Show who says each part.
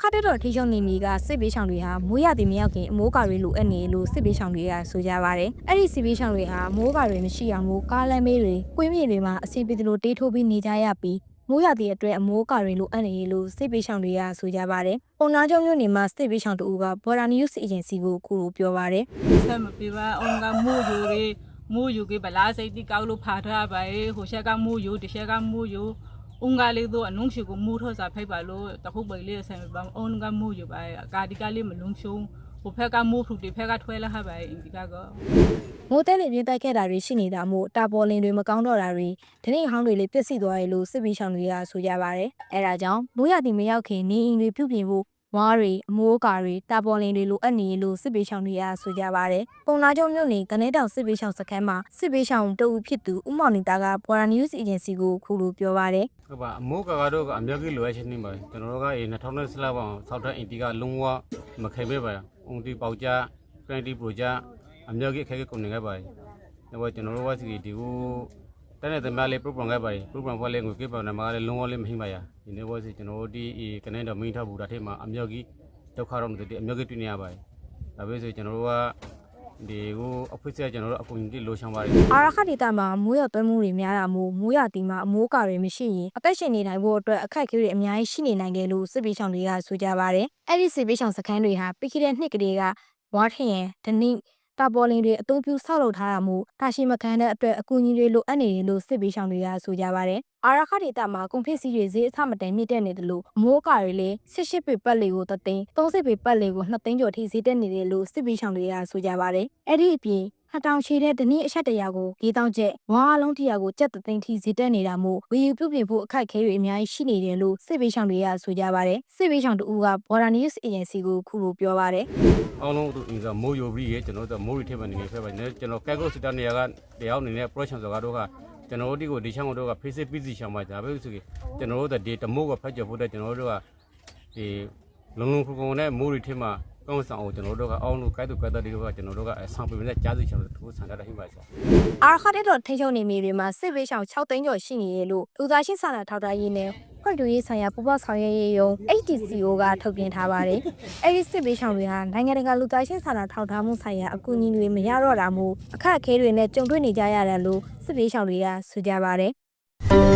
Speaker 1: ခတ်တော်ထိချုံနေမီကစစ်ပေးဆောင်တွေဟာမိုးရသည်မရောက်ခင်အမိုးကာတွေလိုအပ်နေလို့စစ်ပေးဆောင်တွေကဆိုကြပါတယ်။အဲ့ဒီစစ်ပေးဆောင်တွေဟာမိုးကာတွေမရှိအောင်မိုးကားလမ်းမေးတွေ၊ကွင်းမြေတွေမှာအဆင်ပြေသလိုတေးထိုးပြီးနေကြရပြီးမိုးရသည်အတွက်အမိုးကာတွေလိုအပ်နေလို့စစ်ပေးဆောင်တွေကဆိုကြပါတယ်။ပုံနာချုံမျိုးနေမှာစစ်ပေးဆောင်တူက Border News Agency ကိုခုလိုပြောပါတယ်။
Speaker 2: ဆက်မပြပါအောင်ကမိုးယူတွေမိုးယူကဗလားစိတ်တိကောက်လို့ဖာထားပါရဲ့ဟိုရှက်ကမိုးယူဒီရှက်ကမိုးယူ အုံကလေးတို့အနုံရှိကိုမိုးထောစားဖိတ်ပါလို့တခုပိလေးဆက်မပါအုံကမိုးယူပါရဲ့ကာဒီကလေးမလုံးရှုံဟိုဖက်ကမိုးဖူဒီဖက်ကထွဲလာဟပါရဲ့ဒီကတော့
Speaker 1: မိုးတဲလေးပြင်းတိုက်ခဲ့တာတွေရှိနေတာမို့တာပေါ်လင်တွေမကောင်းတော့တာတွေဒီနေ့ဟောင်းတွေလေးပြည့်စည်သွားရလို့စစ်ပီးရှောင်တွေကဆိုကြပါတယ်။အဲဒါကြောင့်မိုးရသည်မရောက်ခင်နေအိမ်တွေပြုပြင်ဖို့ ဝါးတွေအမိုးကာတွေတာပေါ်လင်တွေလိုအပ်နေလို့စစ်ပီးရှောင်တွေကဆိုကြပါတယ်။ပုံနာချုံမြို့နယ်ကနေတောင်စစ်ပီးရှောင်စခန်းမှာစစ်ပီးရှောင်တအူဖြစ်သူဦးမောင်နေတာက Border News Agency ကိုခုလိုပြောပါတယ်
Speaker 3: ဟုတ်ပါအမိုးကာကတော့အများကြီးလိုအပ်ချက်နေပါကျွန်တော်တို့က2010လောက်ပေါင်းဆောက်တဲ့အင်တီကလုံးဝမခဲပဲပါအုံတီပေါကြကရန်တီပရိုဂျက်အများကြီးအခက်အခဲကုန်နေခဲ့ပါတယ်ဒါပေမဲ့ကျွန်တော်တို့ကစီဒီကို တနေ့တည်းမလေး program ခဲ့ပါတယ် program ဖွဲ့လေးကိုကိပနမှာလည်းလုံးဝလေးမဟိမရဒီနေ့ဘောစီကျွန်တော်တို့ဒီကနေတော့မင်းထဘူးတာထဲမှာအများကြီးဒုက္ခတော့မသိအများကြီးတွေ့နေရပါတယ်ဒါပဲဆိုကျွန်တော်တို့ကဒီကိုအဖွေးဆက်ကျွန်တော်တို့အကူအညီလိုချင်ပါတယ်။
Speaker 1: အာရခဒေတာမှာမိုးရသွဲမှုတွေများတာမို့မိုးရတီမှာအမိုးကာတွေမရှိရင်အသက်ရှင်နေနိုင်ဖို့အတွက်အခက်အခဲတွေအများကြီးရှိနေနိုင်တယ်လို့စစ်ပီးရှောင်တွေကဆိုကြပါတယ်။အဲ့ဒီစစ်ပီးရှောင်စခန်းတွေဟာပြီးခဲ့တဲ့နှစ်ကလေးကဝါထရင်ဒနိ တာပေါ်လင်တွေအသုံးပြုဆောက်လုပ်ထားတာမို့တာရှိမခန်းတဲ့အတွက်အကူအညီတွေလိုအပ်နေတယ်လို့စစ်ပီးရှောင်တွေကဆိုကြပါတယ်။အာရခဒေတာမှာကုန်ပစ္စည်းတွေဈေးအဆမတန်မြင့်တက်နေတယ်လို့အမိုးကာတွေလည်း18ပေပတ်လေကို3သိန်း30ပေပတ်လေကို2သိန်းကျော်ထိဈေးတက်နေတယ်လို့စစ်ပီးရှောင်တွေကဆိုကြပါတယ်။အဲ့ဒီအပြင် နှစ်တောင်ချေတဲ့ဒနည်းအချက်တရာကို၄တောင်ကျက်ဝါအလုံးတရာကိုကြက်တသိန်းထိဈေးတက်နေတာမို့ဝေယူပြုပြင်ဖို့အခက်အခဲတွေအများကြီးရှိနေတယ်လို့စစ်ပေးဆောင်တွေကဆိုကြပါတယ်စစ်ပေးဆောင်တူက Border News Agency ကိုခုလိုပြောပါတယ်
Speaker 3: အားလုံးသူအင်ကမိုးယိုပြီးရကျွန်တော်တို့မိုးရီထဲမှာနေနေဖက်ပါနေကျွန်တော်ကဲကောစတနေရကတရားနေနေ production ဆိုကတော့ကကျွန်တော်တို့ဒီကိုဒီချမ်းတို့က face busy ချမ်းပါကြပဲဆိုကြကျွန်တော်တို့ဒီတမိုးကဖက်ကြဖို့တဲ့ကျွန်တော်တို့ကဒီလုံလုံခုခုနဲ့မိုးရီထဲမှာ ကောင်းဆောင်အောင်ကျွန်တော်တို့ကအောင်းလို့ကဲတူကဲတူဒီကကျွန်တော်တို့ကဆောင်ပြနေတဲ့ကြားစီချမ်းတို့သူဆန်တာဟိပါစား
Speaker 1: အာရခတဲ့တော့ထိချုံနေမိတွေမှာစစ်ပေးဆောင်6သိန်းကျော်ရှိနေရလို့လူသားချင်းစာနာထောက်ထားရေးနဲ့ဖွဲ့တူရေးဆိုင်ရာပူးပေါင်းဆောင်ရွက်ရေးယုံ HTCO ကထုတ်ပြန်ထားပါတယ်။အဲဒီစစ်ပေးဆောင်တွေဟာနိုင်ငံတကာလူသားချင်းစာနာထောက်ထားမှုဆိုင်ရာအကူအညီတွေမရတော့တာမို့အခက်အခဲတွေနဲ့ကြုံတွေ့နေကြရတယ်လို့စစ်ပေးဆောင်တွေကဆိုကြပါတယ်။